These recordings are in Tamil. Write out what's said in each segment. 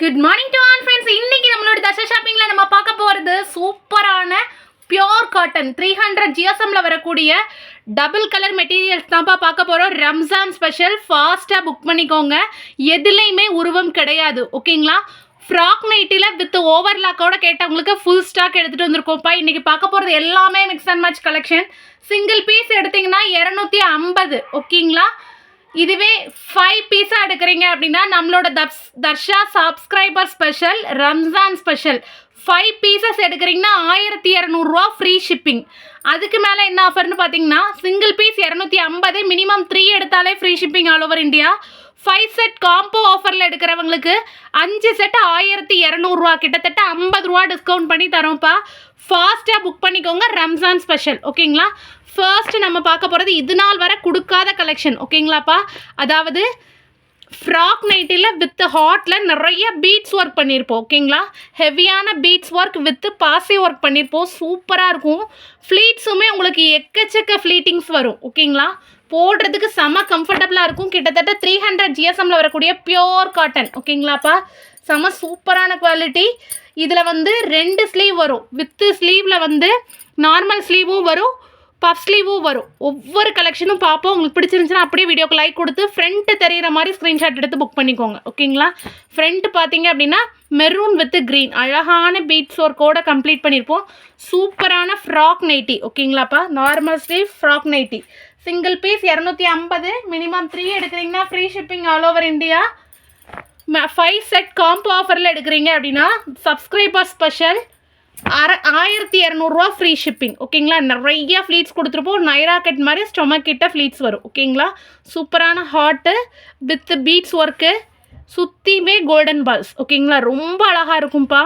Good morning to all friends இன்னைக்கு நம்மளோட தசா ஷாப்பிங்கில் நம்ம பார்க்க போகிறது சூப்பரான பியோர் காட்டன் த்ரீ ஹண்ட்ரட் ஜிஎஸ்எம்மில் வரக்கூடிய டபுள் கலர் மெட்டீரியல்ஸ் தான்ப்பா பார்க்க போகிறோம் ரம்ஜான் ஸ்பெஷல் ஃபாஸ்ட்டாக புக் பண்ணிக்கோங்க. எதுலேயுமே உருவம் கிடையாது. ஓகேங்களா ஃப்ராக் நைட்டில் வித் ஓவர்லாக்கோட கேட்டவங்களுக்கு ஃபுல் ஸ்டாக் எடுத்துகிட்டு வந்திருக்கோம்ப்பா. இன்றைக்கி பார்க்க போகிறது எல்லாமே mix and match collection single piece எடுத்திங்கன்னா இரநூத்தி ஐம்பது. ஓகேங்களா இதுவே ஃபைவ் பீஸாக எடுக்கிறீங்க அப்படின்னா நம்மளோட தப்ஸ் Darsha subscriber special Ramzan special five pieces எடுக்கிறீங்கன்னா ஆயிரத்தி இரநூறுவா ஃப்ரீ ஷிப்பிங் அதுக்கு மேலே என்ன ஆஃபர்னு பார்த்தீங்கன்னா சிங்கிள் பீஸ் இரநூத்தி ஐம்பது மினிமம் த்ரீ எடுத்தாலே free shipping all over India five set combo ஆஃபரில் எடுக்கிறவங்களுக்கு அஞ்சு செட் ஆயிரத்தி இரநூறுவா கிட்டத்தட்ட ஐம்பது ரூபா டிஸ்கவுண்ட் பண்ணி தரோம்ப்பா. ஃபாஸ்ட்டாக புக் பண்ணிக்கோங்க ரம்ஜான் ஸ்பெஷல் ஓகேங்களா ஃபர்ஸ்ட் நம்ம பார்க்க போகிறது இது நாள் வரை கொடுக்காத கலெக்ஷன் ஓகேங்களாப்பா அதாவது ஃப்ராக் நைட்டியில் வித் ஹாட்டில் நிறைய பீட்ஸ் ஒர்க் பண்ணியிருப்போம் ஓகேங்களா ஹெவியான பீட்ஸ் ஒர்க் வித் பாசி ஒர்க் பண்ணியிருப்போம் சூப்பராக இருக்கும். ஃப்ளீட்ஸுமே உங்களுக்கு எக்கச்சக்க ஃப்ளீட்டிங்ஸ் வரும் ஓகேங்களா போடுறதுக்கு செம கம்ஃபர்டபுளாக இருக்கும். கிட்டத்தட்ட த்ரீ ஹண்ட்ரட் ஜிஎஸ்எம்மில் வரக்கூடிய பியோர் காட்டன் ஓகேங்களாப்பா செம சூப்பரான குவாலிட்டி இதில் வந்து ரெண்டு ஸ்லீவ் வரும். வித்து ஸ்லீவில் வந்து நார்மல் ஸ்லீவும் வரும். பஃப் ஸ்லீவும் வரும். ஒவ்வொரு கலெக்ஷனும் பார்ப்போம். உங்களுக்கு பிடிச்சிருந்துச்சுன்னா அப்படியே வீடியோக்கு லைக் கொடுத்து ஃப்ரண்ட்டு தெரிகிற மாதிரி ஸ்க்ரீன்ஷாட் எடுத்து புக் பண்ணிக்கோங்க. ஓகேங்களா ஃப்ரண்ட் பார்த்தீங்க அப்படின்னா மெரூன் வித் க்ரீன் அழகான பீட்ஸ் ஒர்க்கோட கம்ப்ளீட் பண்ணியிருப்போம் சூப்பரான frock nighty ஓகேங்களாப்பா normal sleeve frock nighty single piece இரநூத்தி ஐம்பது. மினிமம் த்ரீ எடுக்கிறீங்கன்னா free shipping all over India five set combo ஆஃபரில் எடுக்கிறீங்க அப்படின்னா சப்ஸ்கிரைபர் ஸ்பெஷல் அரை ஆயிரத்தி இரநூறுவா ஃப்ரீ ஷிப்பிங் ஓகேங்களா நிறைய ஃப்ளீட்ஸ் கொடுத்துருப்போம். நைரா கட் மாதிரி ஸ்டொமக் கிட்ட ஃப்ளீட்ஸ் வரும். ஓகேங்களா சூப்பரான ஹாட்டு வித் பீட்ஸ் ஒர்க்கு சுற்றியுமே கோல்டன் பால்ஸ் ஓகேங்களா ரொம்ப அழகாக இருக்கும்ப்பா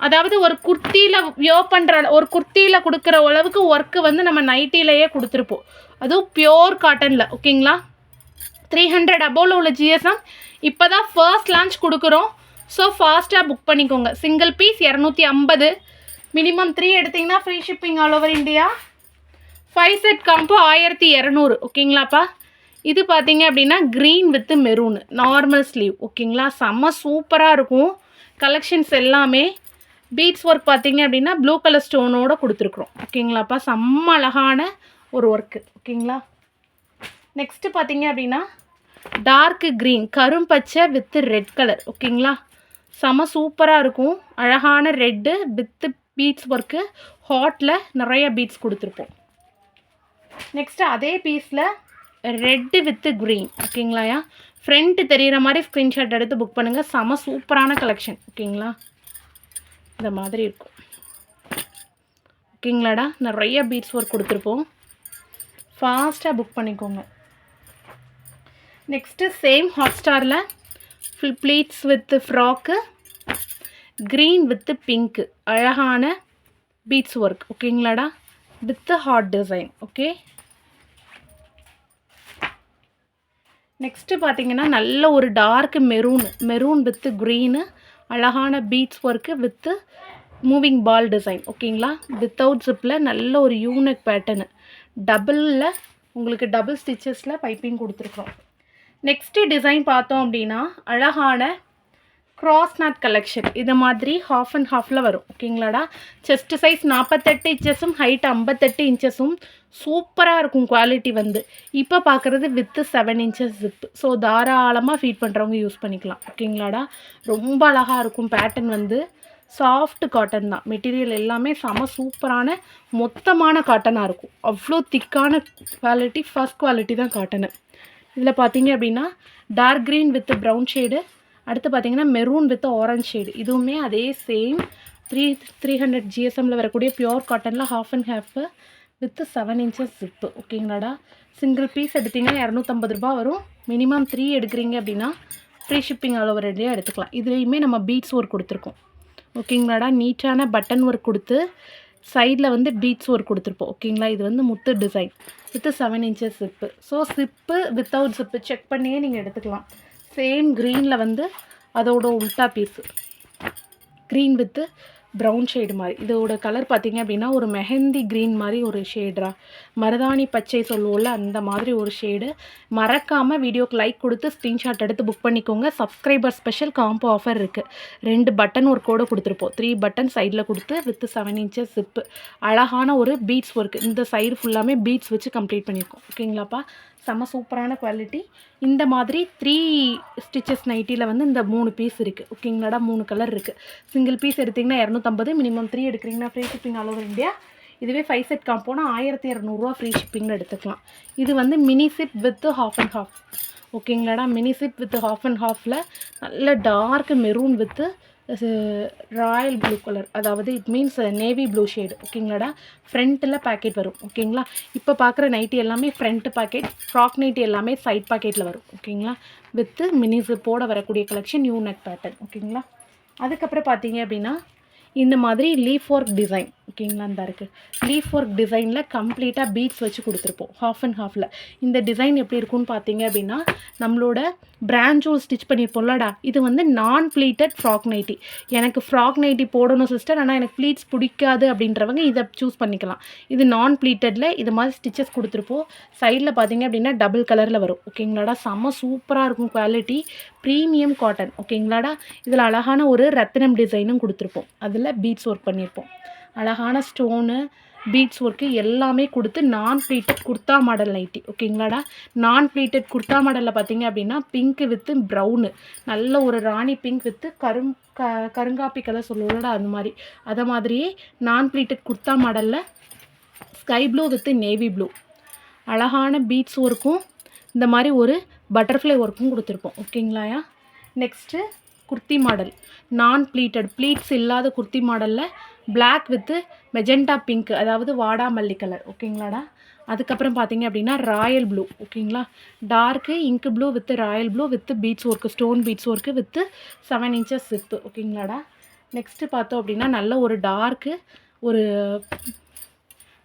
அதாவது ஒரு குர்த்தியில் வியோ பண்ணுற ஒரு குர்த்தியில் கொடுக்குற அளவுக்கு ஒர்க்கு வந்து நம்ம நைட்டிலேயே கொடுத்துருப்போம். அதுவும் பியோர் காட்டனில் ஓகேங்களா த்ரீ ஹண்ட்ரட் அபோவில் உள்ள ஜிஎஸ்எம் இப்போ தான் ஃபர்ஸ்ட் லான்ச் கொடுக்குறோம். ஸோ ஃபாஸ்ட்டாக புக் பண்ணிக்கோங்க. சிங்கிள் பீஸ் இரநூத்தி ஐம்பது. மினிமம் த்ரீ எடுத்திங்கன்னா free shipping all over India five set combo ஆயிரத்தி இரநூறு ஓகேங்களாப்பா இது பார்த்தீங்க அப்படின்னா green with maroon normal sleeve ஓகேங்களா? செம்ம சூப்பராக இருக்கும். கலெக்ஷன்ஸ் எல்லாமே. பீட்ஸ் ஒர்க் பார்த்தீங்க அப்படின்னா ப்ளூ கலர் ஸ்டோனோட கொடுத்துருக்குறோம். ஓகேங்களாப்பா செம்ம அழகான ஒரு ஒர்க்கு ஓகேங்களா? நெக்ஸ்ட்டு பார்த்தீங்க அப்படின்னா டார்க் க்ரீன் கரும்பச்சை வித்து ரெட் கலர் ஓகேங்களா? செம சூப்பராக இருக்கும். அழகான ரெட்டு வித்து பீட்ஸ் ஒர்க்கு ஹாட்டில் நிறைய பீட்ஸ் கொடுத்துருப்போம். நெக்ஸ்ட்டு அதே பீஸில் ரெட்டு வித்து க்ரீன் ஓகேங்களாயா ஃப்ரண்ட்டு தெரிகிற மாதிரி ஸ்க்ரீன்ஷாட் எடுத்து புக் பண்ணுங்கள் செம சூப்பரான கலெக்ஷன் ஓகேங்களா? இந்த மாதிரி இருக்கும். ஓகேங்களாடா? நிறைய பீட்ஸ் ஒர்க் கொடுத்துருப்போம். ஃபாஸ்ட்டாக புக் பண்ணிக்கோங்க. நெக்ஸ்ட்டு சேம் ஹாட் ஸ்டாரில் full pleats with frock green with pink அழகான beads work ஓகேங்களாடா with heart design okay next பார்த்தீங்கன்னா நல்ல ஒரு dark maroon maroon with green அழகான beads work with moving ball design ஓகேங்களா வித்தவுட் ஜிப்பில் நல்ல ஒரு யூனிக் பேட்டர்னு டபுளில் உங்களுக்கு டபுள் ஸ்டிச்சஸில் பைப்பிங் கொடுத்துருக்கோம் நெக்ஸ்ட்டு டிசைன் பார்த்தோம் அப்படின்னா அழகான கிராஸ் நாட் கலெக்ஷன் இது மாதிரி ஹாஃப் அண்ட் ஹாஃபில் வரும். ஓகேங்களாடா செஸ்ட் சைஸ் நாற்பத்தெட்டு இன்ச்சஸும் ஹைட் ஐம்பத்தெட்டு இன்ச்சஸும் சூப்பராக இருக்கும் குவாலிட்டி வந்து. இப்போ பார்க்குறது with seven inches zip so தாராளமாக ஃபீட் பண்ணுறவங்க யூஸ் பண்ணிக்கலாம். ஓகேங்களாடா ரொம்ப அழகாக இருக்கும் பேட்டர்ன் வந்து. சாஃப்ட் காட்டன் தான். மெட்டீரியல் எல்லாமே செம சூப்பரான மொத்தமான காட்டனாக இருக்கும். அவ்வளோ திக்கான குவாலிட்டி ஃபஸ்ட் குவாலிட்டி தான் காட்டனு இதில் பார்த்தீங்க அப்படின்னா dark green with brown shade அடுத்து பார்த்தீங்கன்னா மெரூன் வித் ஆரஞ்ச் ஷேடு இதுவுமே அதே சேம் த்ரீ த்ரீ ஹண்ட்ரட் ஜிஎஸ்எம்மில் வரக்கூடிய பியோர் காட்டனில் half and half with seven inches zip ஓகேங்களாடா single piece எடுத்திங்கன்னா இரநூத்தம்பது ரூபா வரும். மினிமம் த்ரீ எடுக்கிறீங்க அப்படின்னா ஃப்ரீ ஷிப்பிங் ஆல் ரெடியாக எடுத்துக்கலாம். இதுலேயுமே நம்ம பீட்ஸ் ஒர்க் கொடுத்துருக்கோம். ஓகேங்களாடா நீட்டான பட்டன் ஒர்க் கொடுத்து சைடில் வந்து பீட்ஸ் ஒர்க் கொடுத்துருப்போம். ஓகேங்களா இது வந்து முத்து design with seven inches zip so zip without zip check பண்ணியே நீங்கள் எடுத்துக்கலாம். சேம் க்ரீனில் வந்து அதோட உல்ட்டா piece. Green with brown shade மாதிரி. இதோட கலர் பார்த்தீங்க அப்படின்னா ஒரு மெஹந்தி க்ரீன் மாதிரி ஒரு ஷேட்ரா மருதாணி பச்சை சொல்லுவோம்ல அந்த மாதிரி ஒரு ஷேடு மறக்காமல் வீடியோக்கு லைக் கொடுத்து ஸ்க்ரீன்ஷாட் எடுத்து புக் பண்ணிக்கோங்க. சப்ஸ்கிரைபர் ஸ்பெஷல் காம்போ ஆஃபர் இருக்குது ரெண்டு பட்டன் ஒரு கோடு கொடுத்துருப்போம். த்ரீ பட்டன் சைடில் கொடுத்து வித் செவன் இன்ச்சஸ் ஜிப்பு அழகான ஒரு பீட்ஸ் ஒர்க் இந்த சைடு ஃபுல்லாமே பீட்ஸ் வச்சு கம்ப்ளீட் பண்ணியிருக்கோம் ஓகேங்களாப்பா செம்ம சூப்பரான குவாலிட்டி இந்த மாதிரி த்ரீ ஸ்டிச்சஸ் நைட்டியில் வந்து இந்த மூணு பீஸ் இருக்குது ஓகேங்களாடா மூணு கலர் இருக்குது சிங்கிள் பீஸ் எடுத்திங்கன்னா இரநூத்தம்பது மினிமம் த்ரீ எடுக்கிறீங்கன்னா free shipping all over India இதுவே ஃபைவ் செட் காம்போனா ஆயிரத்தி இரநூறுவா ஃப்ரீ ஷிப்பிங்கில் எடுத்துக்கலாம். இது வந்து mini zip with half and half ஓகேங்களாடா mini zip with half and ஹாஃபில் நல்ல dark maroon with royal blue colour அதாவது it means navy blue shade ஓகேங்களாடா ஃப்ரண்ட்டில் பேக்கெட் வரும். ஓகேங்களா இப்போ பார்க்குற நைட்டி எல்லாமே ஃப்ரண்ட் பேக்கெட் ஃப்ராக் நைட்டி எல்லாமே சைட் பேக்கெட்டில் வரும். ஓகேங்களா வித்து மினி சிப்போட வரக்கூடிய கலெக்ஷன் நியூ நெக் பேட்டர்ன் ஓகேங்களா அதுக்கப்புறம் பார்த்தீங்க அப்படின்னா இந்த மாதிரி லீஃப் ஒர்க் டிசைன் ஓகேங்களா இந்த இருக்குது லீஃப் ஒர்க் டிசைனில் கம்ப்ளீட்டாக பீட்ஸ் வச்சு கொடுத்துருப்போம் ஹாஃப் அண்ட் ஹாஃபில் இந்த டிசைன் எப்படி இருக்கும்னு பார்த்தீங்க அப்படின்னா நம்மளோட பிராஞ்சூல் ஸ்டிச் பண்ணியிருப்போம்லடா இது வந்து நான் ப்ளீட்டட் ஃப்ராக் நைட்டி எனக்கு ஃப்ராக் நைட்டி போடணும் சிஸ்டர் ஆனால் எனக்கு ப்ளீட்ஸ் பிடிக்காது அப்படின்றவங்க இதை சூஸ் பண்ணிக்கலாம். இது நான் ப்ளீட்டடில் இது மாதிரி ஸ்டிச்சஸ் கொடுத்துருப்போம். சைடில் பார்த்தீங்க அப்படின்னா டபுள் கலரில் வரும் ஓகேங்களாடா செம்ம சூப்பராக இருக்கும் குவாலிட்டி ப்ரீமியம் காட்டன் ஓகேங்களாடா இதில் அழகான ஒரு ரத்தினம் டிசைனும் கொடுத்துருப்போம். அதில் பீட்ஸ் ஒர்க் பண்ணியிருப்போம். அழகான ஸ்டோனு பீட்ஸ் ஒர்க்கு எல்லாமே கொடுத்து non pleated kurta model nighty ஓகேங்களாடா நான் ப்ளீட்டட் குர்த்தா மாடலில் பார்த்தீங்க அப்படின்னா பிங்க்கு வித்து ப்ரௌனு நல்ல ஒரு ராணி பிங்க் வித்து கரும் க கருங்காப்பி கலர் சொல்லுவோம்லடா அந்த மாதிரி. அதை மாதிரியே நான் ப்ளீட்டட் குர்த்தா மாடலில் sky blue with navy blue அழகான பீட்ஸ் ஒர்க்கும் இந்த மாதிரி ஒரு பட்டர்ஃப்ளை ஒர்க்கும் கொடுத்துருப்போம். ஓகேங்களாயா next kurti model. Non pleated pleats இல்லாத குர்த்தி மாடலில் பிளாக் வித்து மெஜெண்டா பிங்க் அதாவது வாடாமல்லி கலர் ஓகேங்களாடா அதுக்கப்புறம் பார்த்தீங்க அப்படின்னா ராயல் ப்ளூ ஓகேங்களா? Dark ink blue with royal blue with beads work stone beads work with seven inches zip ஓகேங்களாடா next பார்த்தோம் அப்படின்னா நல்ல ஒரு டார்க்கு ஒரு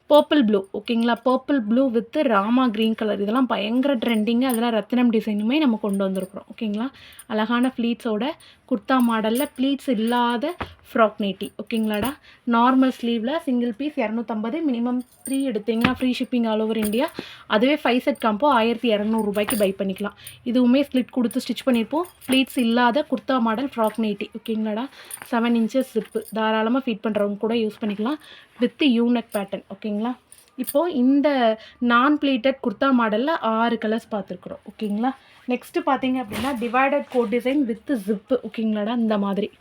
பர்பிள் ப்ளூ ஓகேங்களா purple blue with Rama green colour இதெல்லாம் பயங்கர ட்ரெண்டிங்கு அதெல்லாம் ரத்தினம் டிசைனுமே நம்ம கொண்டு வந்திருக்கிறோம் ஓகேங்களா அழகான ஃப்ளீட்ஸோட குர்த்தா மாடலில் ப்ளீட்ஸ் இல்லாத ஃப்ராக் நைட்டி ஓகேங்களாடா நார்மல் ஸ்லீவில் சிங்கிள் பீஸ் இரநூத்தம்பது மினிமம் த்ரீ எடுத்தீங்கன்னா free shipping all over India அதுவே ஃபைவ் செட் காம்போ ஆயிரத்தி இரநூறுபாய்க்கு பை பண்ணிக்கலாம். இதுவுமே ஸ்லிட் கொடுத்து ஸ்டிச் பண்ணியிருப்போம். ப்ளீட்ஸ் இல்லாத குர்த்தா மாடல் ஃப்ராக் நைட்டி ஓகேங்களாடா செவன் இன்ச்சஸ் ஜிப்பு தாராளமாக ஃபீட் பண்ணுறவங்க கூட யூஸ் பண்ணிக்கலாம். வித் யூனக் பேட்டர்ன் ஓகேங்களா? இப்போது இந்த நான் பிளேட்டட் குர்த்தா மாடலில் ஆறு கலர்ஸ் பார்த்துருக்குறோம். ஓகேங்களா? நெக்ஸ்ட்டு பார்த்தீங்க அப்படின்னா divided coat design with zip ஓகேங்களாடா? இந்த மாதிரி.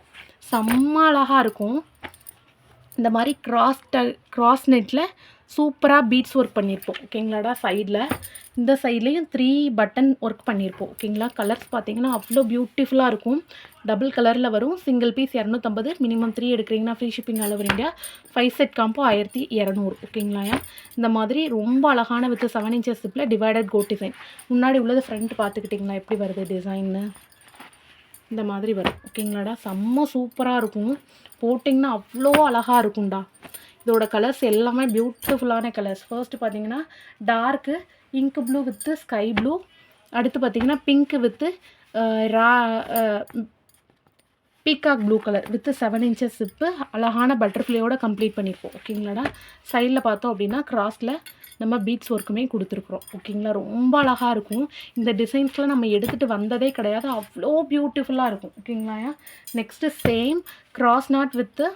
செம்ம அழகாக இருக்கும். இந்த மாதிரி கிராஸ் ட கிராஸ் நெட்டில் சூப்பராக பீட்ஸ் ஒர்க் பண்ணியிருப்போம். ஓகேங்களாடா? சைடில் இந்த சைட்லேயும் த்ரீ பட்டன் ஒர்க் பண்ணியிருப்போம் ஓகேங்களா கலர்ஸ் பார்த்தீங்கன்னா அவ்வளோ பியூட்டிஃபுல்லாக இருக்கும். டபுள் கலரில் வரும். சிங்கிள் பீஸ் இரநூத்தம்பது மினிமம் த்ரீ எடுக்கிறீங்கன்னா ஃப்ரீ ஷிப்பிங் அளவு இந்தியா ஃபைவ் செட் காம்போ ஆயிரத்தி இரநூறு ஓகேங்களா இந்த மாதிரி ரொம்ப அழகான வித் செவன் இன்ச்சஸ் ஸ்டிப்பில் டிவைடட் கோட் டிசைன் முன்னாடி உள்ளது ஃப்ரண்ட் பார்த்துக்கிட்டிங்களா எப்படி வருது டிசைன்னு இந்த மாதிரி வரும் ஓகேங்களாடா செம்ம சூப்பராக இருக்கும். போட்டிங்கன்னா அவ்வளோ அழகாக இருக்கும்டா. இதோட கலர்ஸ் எல்லாமே பியூட்டிஃபுல்லான கலர்ஸ் ஃபர்ஸ்ட் பார்த்தீங்கன்னா dark ink blue with sky blue அடுத்து பார்த்தீங்கன்னா pink with raw peacock blue colour with seven inches zip அழகான பட்டர்ஃப்ளையோட கம்ப்ளீட் பண்ணியிருப்போம். ஓகேங்களாடா சைடில் பார்த்தோம் அப்படின்னா கிராஸில் நம்ம பீட்ஸ் ஒர்க்குமே கொடுத்துருக்குறோம். ஓகேங்களா ரொம்ப அழகாக இருக்கும். இந்த டிசைன்ஸ்லாம் நம்ம எடுத்துகிட்டு வந்ததே கிடையாது. அவ்வளோ பியூட்டிஃபுல்லாக இருக்கும். ஓகேங்களா next same cross knot with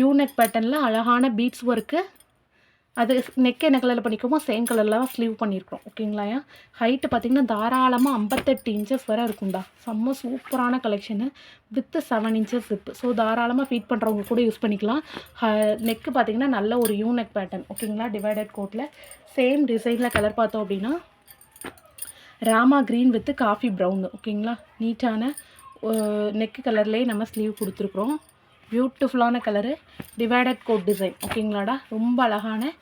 unique பேட்டர்னில் அழகான பீட்ஸ் ஒர்க்கு அது நெக் என்ன கலரில் பண்ணிக்கோமோ சேம் கலரில் தான் ஸ்லீவ் பண்ணியிருக்கோம் ஓகேங்களா ஹைட்டு பார்த்திங்கன்னா தாராளமாக ஐம்பத்தெட்டு இன்ச்சஸ் வரை இருக்கும்டா செம்ம சூப்பரான collection with seven inches zip so தாராளமாக ஃபீட் பண்ணுறவங்க கூட யூஸ் பண்ணிக்கலாம். நெக்கு பார்த்திங்கன்னா நல்ல ஒரு யூனெக் பேட்டர்ன் ஓகேங்களா டிவைடட் கோட்டில் சேம் டிசைனில் கலர் பார்த்தோம் அப்படின்னா Rama green with coffee brown ஓகேங்களா நீட்டான நெக்கு கலர்லேயே நம்ம ஸ்லீவ் கொடுத்துருக்குறோம். பியூட்டிஃபுல்லான கலரு டிவைடட் கோட் டிசைன் ஓகேங்களாடா ரொம்ப அழகான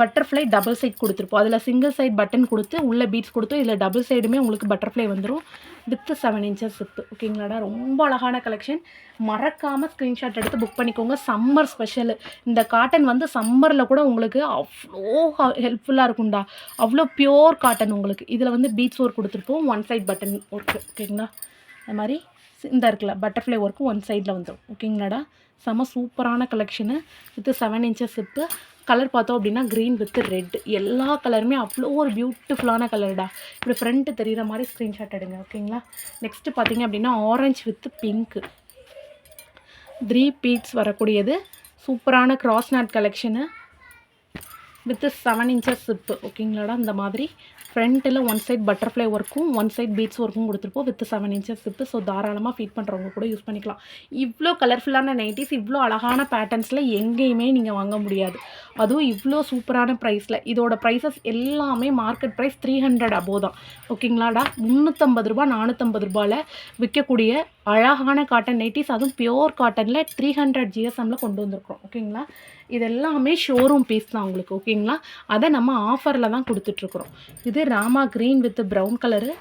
பட்டர்ஃப்ளை டபுள் சைட் கொடுத்துருப்போம். அதில் சிங்கிள் சைட் பட்டன் கொடுத்து உள்ள பீட்ஸ் கொடுத்து இதில் டபுள் சைடுமே உங்களுக்கு பட்டர்ஃப்ளை வந்துடும் வித் செவன் இன்ச்சஸ் சிப்பு ஓகேங்களாடா ரொம்ப அழகான கலெக்ஷன் மறக்காமல் ஸ்க்ரீன்ஷாட் எடுத்து புக் பண்ணிக்கோங்க. சம்மர் ஸ்பெஷலு இந்த காட்டன் வந்து சம்மரில் கூட உங்களுக்கு அவ்வளோ ஹெல்ப்ஃபுல்லாக இருக்கும்டா. அவ்வளோ பியோர் காட்டன் உங்களுக்கு. இதில் வந்து பீட்ஸ் ஒர்க் கொடுத்துருப்போம். ஒன் சைட் பட்டன் ஒர்க்கு ஓகேங்களா அது மாதிரி இந்த இருக்குல்ல பட்டர்ஃப்ளை ஒர்க்கு ஒன் சைடில் வந்துடும் ஓகேங்களாடா செம சூப்பரான கலெக்ஷனு வித்து செவன் இன்ச்சஸ் இப்போ கலர் பார்த்தோம் அப்படின்னா க்ரீன் வித் ரெட் எல்லா கலருமே அவ்வளோ ஒரு பியூட்டிஃபுல்லான கலர்டா இப்படி ஃப்ரண்ட்டு தெரிகிற மாதிரி ஸ்க்ரீன்ஷாட் எடுங்க ஓகேங்களா நெக்ஸ்ட்டு பார்த்தீங்க அப்படின்னா orange with pink three beads வரக்கூடியது. சூப்பரான cross knot collection with seven inches zip ஓகேங்களாடா? இந்த மாதிரி ஃப்ரண்ட்டில் ஒன் சைட் பட்டர்ஃப்ளை ஒர்க்கும் ஒன் சைட் பீட்ஸ் ஒர்க்கும் கொடுத்துருப்போம் with seven inches zip so தாராளமாக ஃபீட் பண்ணுறவங்க கூட யூஸ் பண்ணிக்கலாம். இவ்வளோ கலர்ஃபுல்லான நைட்டிஸ் இவ்வளோ அழகான பேட்டர்ன்ஸில் எங்கேயுமே நீங்கள் வாங்க முடியாது. அதுவும் இவ்வளோ சூப்பரான ப்ரைஸில் இதோட ப்ரைஸஸ் எல்லாமே market price three hundred above தான். ஓகேங்களாடா? முந்நூற்றம்பது ரூபா நானூற்றம்பது ரூபாயில் விற்கக்கூடிய அழகான காட்டன் நைட்டிஸ் அதுவும் பியோர் காட்டனில் த்ரீ ஹண்ட்ரட் ஜிஎஸ்எம்மில் கொண்டு வந்திருக்கோம் ஓகேங்களா? இது எல்லாமே ஷோரூம் பீஸ் தான் உங்களுக்கு ஓகேங்களா அதை நம்ம ஆஃபரில் தான் கொடுத்துட்ருக்குறோம். இது Rama green with brown colour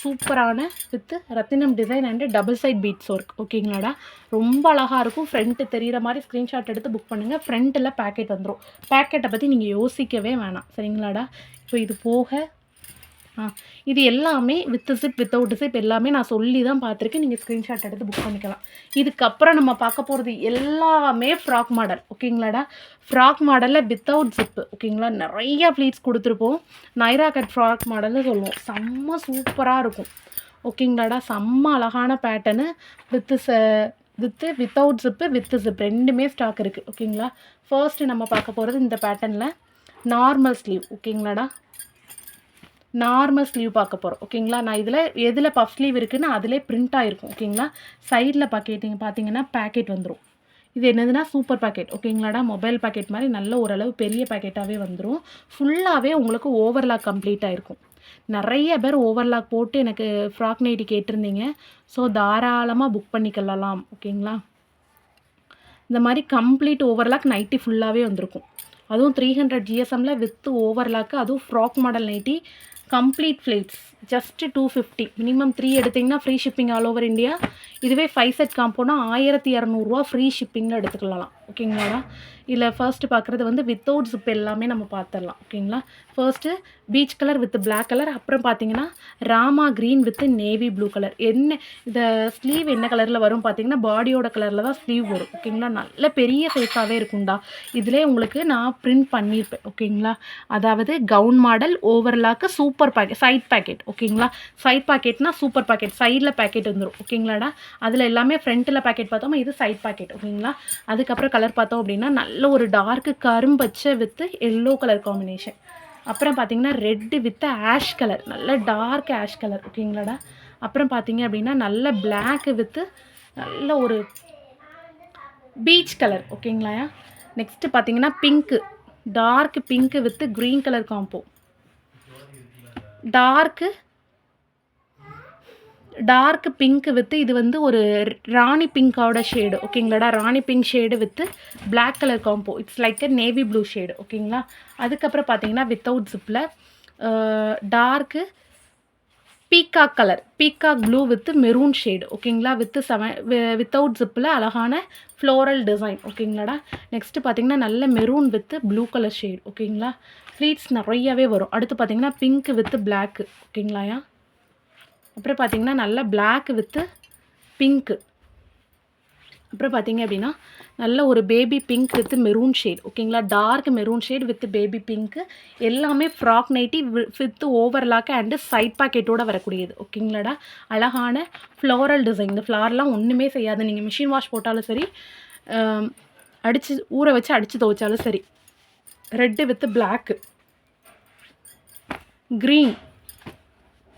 சூப்பரான with Rathinam design and double side beads work ஓகேங்களாடா ரொம்ப அழகாக இருக்கும். ஃப்ரண்ட்டு தெரிகிற மாதிரி ஸ்க்ரீன்ஷாட் எடுத்து புக் பண்ணுங்கள் ஃப்ரண்ட்டில் பேக்கெட் வந்துடும் பேக்கெட்டை பற்றி நீங்கள் யோசிக்கவே வேணாம். சரிங்களாடா? இப்போ இது போக இது எல்லாமே வித் சிப் வித்தவுட் சிப் எல்லாமே நான் சொல்லி தான் பார்த்துருக்கேன். நீங்கள் ஸ்க்ரீன்ஷாட் எடுத்து புக் பண்ணிக்கலாம். இதுக்கப்புறம் நம்ம பார்க்க போகிறது எல்லாமே ஃப்ராக் மாடல் ஓகேங்களாடா? ஃப்ராக் மாடலில் வித்தவுட் ஜிப்பு ஓகேங்களா? நிறைய ப்ளீட்ஸ் கொடுத்துருப்போம். நைரா கட் ஃப்ராக் மாடல்னு சொல்லுவோம். செம்ம சூப்பராக இருக்கும். ஓகேங்களாடா? செம்ம அழகான பேட்டர்னு வித்து ச with without zip with zip ரெண்டுமே ஸ்டாக் இருக்குது ஓகேங்களா? ஃபர்ஸ்ட்டு நம்ம பார்க்க போகிறது இந்த பேட்டர்னில் நார்மல் ஸ்லீவ் ஓகேங்களாடா? நார்மல் ஸ்லீவ் பார்க்க போகிறோம் ஓகேங்களா? நான் இதில் எதில் பஃப் ஸ்லீவ் இருக்குதுன்னு அதிலே பிரிண்ட் ஆகிருக்கும் ஓகேங்களா? சைடில் பாக்கெட்டிங் பார்த்தீங்கன்னா பேக்கெட் வந்துடும் இது என்னதுன்னா சூப்பர் பாக்கெட் ஓகேங்களாடா? மொபைல் பாக்கெட் மாதிரி நல்ல ஓரளவு பெரிய பாக்கெட்டாகவே வந்துடும் ஃபுல்லாகவே உங்களுக்கு ஓவர்லாக் கம்ப்ளீட் ஆகிருக்கும் நிறைய பேர் ஓவர்லாக் போட்டு எனக்கு ஃப்ராக் நைட்டி கேட்டிருந்தீங்க. ஸோ தாராளமாக புக் பண்ணிக்கலாம் ஓகேங்களா? இந்த மாதிரி கம்ப்ளீட் ஓவர்லாக் நைட்டி ஃபுல்லாகவே வந்திருக்கும். அதுவும் த்ரீ ஹண்ட்ரட் ஜிஎஸ்எம்மில் வித் ஓவர்லாக்கு அதுவும் frock model nighty complete pleats just two fifty minimum three எடுத்திங்கன்னா free shipping all over India இதுவே ஃபைவ் செட் காம்போனா ஆயிரத்தி இரநூறுவா ஃப்ரீ ஷிப்பிங்கில் எடுத்துக்கலாம் ஓகேங்களா இதில் ஃபர்ஸ்ட்டு பார்க்குறது வந்து வித்தவுட் ஜிப் எல்லாமே நம்ம பார்த்துடலாம் ஓகேங்களா first peach colour with black colour அப்புறம் பார்த்தீங்கன்னா Rama green with navy blue colour என்ன இந்த ஸ்லீவ் என்ன கலரில் வரும் பார்த்தீங்கன்னா பாடியோட கலரில் தான் ஸ்லீவ் வரும். ஓகேங்களா நல்ல பெரிய சைஸாகவே இருக்கும்டா. இதிலே உங்களுக்கு நான் பிரிண்ட் பண்ணியிருப்பேன் ஓகேங்களா அதாவது gown model overlock super pocket side pocket ஓகேங்களா சைட் பேக்கெட்னா சூப்பர் பேக்கெட் சைடில் பேக்கெட் வந்துடும் ஓகேங்களாடா அதில் எல்லாமே ஃப்ரண்ட்டில் பேக்கெட் பார்த்தோமா இது சைட் பேக்கெட் ஓகேங்களா அதுக்கப்புறம் கலர் பார்த்தோம் அப்படின்னா நல்ல ஒரு டார்க்கு கரும்பச்சை வித்து எல்லோ கலர் காம்பினேஷன் அப்புறம் பார்த்தீங்கன்னா ரெட்டு வித் ஆஷ் கலர் நல்ல டார்க் ஆஷ் கலர் ஓகேங்களாடா அப்புறம் பார்த்தீங்க அப்படின்னா நல்ல பிளாக்கு வித்து நல்ல ஒரு பீச் கலர் ஓகேங்களா நெக்ஸ்ட்டு பார்த்தீங்கன்னா pink dark pink with green colour combo dark dark pink with இது வந்து ஒரு ராணி பிங்கோட shade ஓகேங்களாடா Rani pink shade with black colour combo it's like a navy blue shade ஓகேங்களா அதுக்கப்புறம் பார்த்தீங்கன்னா without ஜிப்பில் dark peacock colour peacock blue with maroon shade ஓகேங்களா வித்து செவன் வித்தவுட் ஜிப்பில் அழகான ஃப்ளோரல் டிசைன் ஓகேங்களாடா நெக்ஸ்ட்டு பார்த்தீங்கன்னா நல்ல maroon with blue colour shade ஓகேங்களா ஃப்ளீட்ஸ் நிறையவே வரும். அடுத்து பார்த்தீங்கன்னா பிங்க் வித் பிளாக்கு ஓகேங்களாயா அப்புறம் பார்த்திங்கன்னா நல்ல பிளாக் வித்து பிங்க்கு அப்புறம் பார்த்தீங்க அப்படின்னா நல்ல ஒரு baby pink with maroon shade ஓகேங்களா dark maroon shade with baby pink எல்லாமே frock nighty with overlock and side பாக்கெட்டோடு வரக்கூடியது. ஓகேங்களாடா அழகான ஃப்ளோரல் டிசைன் இந்த ஃப்ளார்லாம் ஒன்றுமே செய்யாது. நீங்கள் மிஷின் வாஷ் போட்டாலும் சரி அடித்து ஊற வச்சு அடித்து துவைச்சாலும் சரி. Red with black green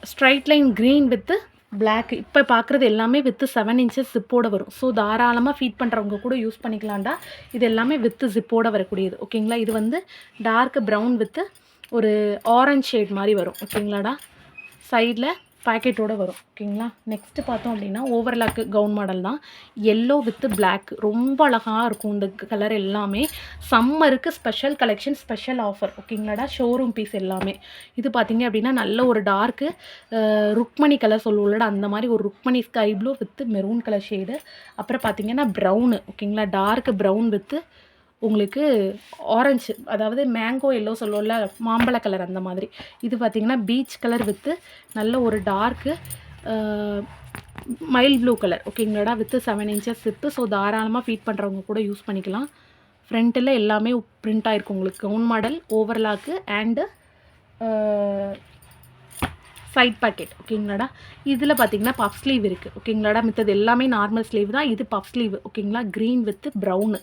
straight line green with black இப்போ பார்க்குறது எல்லாமே வித்து செவன் இன்ச்சஸ் ஜிப்போட வரும். ஸோ தாராளமாக ஃபீட் பண்ணுறவங்க கூட யூஸ் பண்ணிக்கலாம்டா. இது எல்லாமே வித்து ஜிப்போட வரக்கூடியது. ஓகேங்களா இது வந்து டார்க் ப்ரௌன் வித்து ஒரு ஆரஞ்ச் ஷேட் மாதிரி வரும். ஓகேங்களாடா சைடில் பேக்கெட்டோட வரும் ஓகேங்களா? நெக்ஸ்ட்டு பார்த்தோம் அப்படின்னா ஓவர்லாக்கு கவுன் மாடல் தான். எல்லோ வித் பிளாக் ரொம்ப அழகாக இருக்கும் இந்த கலர் எல்லாமே. சம்மருக்கு ஸ்பெஷல் கலெக்ஷன் ஸ்பெஷல் ஆஃபர் ஓகேங்களாடா? ஷோரூம் பீஸ் எல்லாமே. இது பார்த்தீங்க அப்படின்னா நல்ல ஒரு டார்க்கு ருக்மணி கலர் சொல்லுவோம்லடா அந்த மாதிரி ஒரு Rukmani sky blue with maroon colour shade அப்புறம் பார்த்தீங்கன்னா ப்ரௌனு ஓகேங்களா? டார்க் ப்ரௌன் வித்து உங்களுக்கு ஆரஞ்சு அதாவது மேங்கோ எல்லோ சொல்லுவோம்ல மாம்பழ கலர் அந்த மாதிரி. இது பார்த்திங்கன்னா பீச் கலர் வித்து நல்ல ஒரு டார்க்கு மைல் blue colour ஓகேங்களாடா with seven inches zip so தாராளமாக ஃபீட் பண்ணுறவங்க கூட யூஸ் பண்ணிக்கலாம். ஃப்ரண்ட்டில் எல்லாமே பிரிண்ட் ஆகிருக்கும் உங்களுக்கு. Gown model overlock and side pocket ஓகேங்களாடா இதில் பார்த்தீங்கன்னா பஃப் ஸ்லீவ் இருக்குது ஓகேங்களாடா மித்தது எல்லாமே நார்மல் ஸ்லீவ் தான். இது பஃப் ஸ்லீவ் ஓகேங்களா க்ரீன் வித் ப்ரௌனு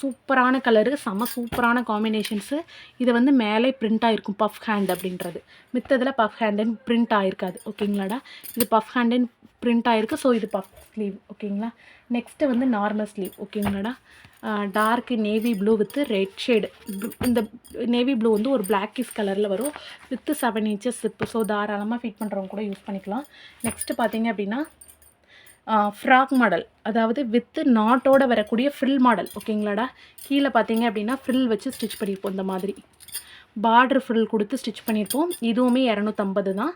சூப்பரான கலரு செம சூப்பரான காம்பினேஷன்ஸு இது வந்து மேலே பிரிண்ட் ஆகிருக்கும் பஃப் ஹேண்ட் அப்படின்றது. மித்ததில் பஃப் ஹேண்டுன்னு பிரிண்ட் ஆகிருக்காது ஓகேங்களாடா? இது பஃப் ஹேண்டுன்னு பிரிண்ட் ஆகிருக்கு ஸோ இது பஃப் ஸ்லீவ் ஓகேங்களா? நெக்ஸ்ட்டு வந்து normal sleeve ஓகேங்களாடா? Dark navy blue with red shade இந்த நேவி ப்ளூ வந்து ஒரு பிளாக்கிஸ் கலரில் வரும். With seven inches zip so தாராளமாக ஃபிட் பண்ணுறவங்க கூட யூஸ் பண்ணிக்கலாம். நெக்ஸ்ட்டு பார்த்தீங்க அப்படின்னா ஃப்ராக் மாடல் அதாவது வித்து நாட்டோட வரக்கூடிய ஃப்ரில் மாடல் ஓகேங்களாடா? கீழே பார்த்தீங்க அப்படின்னா ஃப்ரில் வச்சு ஸ்டிச் பண்ணியிருப்போம் இந்த மாதிரி. பார்டர் ஃப்ரில் கொடுத்து ஸ்டிச் பண்ணியிருப்போம். இதுவுமே இரநூத்தம்பது தான்.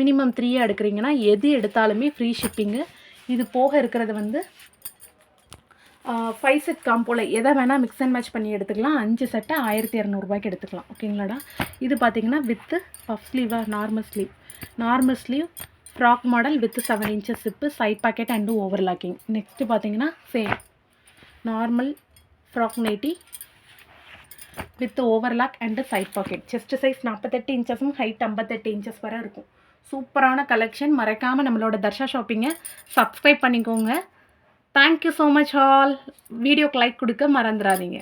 மினிமம் த்ரீ எடுக்கிறீங்கன்னா எது எடுத்தாலுமே ஃப்ரீ ஷிப்பிங்கு இது போக இருக்கிறது வந்து ஃபைவ் செட் காம்போல எதை வேணால் மிக்ஸ் அண்ட் மேட்ச் பண்ணி எடுத்துக்கலாம். அஞ்சு செட்டை ஆயிரத்தி இரநூறுபாய்க்கு எடுத்துக்கலாம். ஓகேங்களாடா? இது பார்த்தீங்கன்னா with puff ஸ்லீவாக normal sleeve normal sleeve frock model with seven inches zip side pocket and overlocking next பார்த்தீங்கன்னா same normal frock nighty with overlock and side pocket chest size நாற்பத்தெட்டு இன்ச்சஸும் ஹைட் ஐம்பத்தெட்டு இன்ச்சஸ் வரை இருக்கும். சூப்பரான கலெக்ஷன் மறக்காமல் நம்மளோட தர்ஷா ஷாப்பிங்கை சப்ஸ்கிரைப் பண்ணிக்கோங்க. Thank you so much all வீடியோக்கு லைக் கொடுக்க மறந்துடாதீங்க.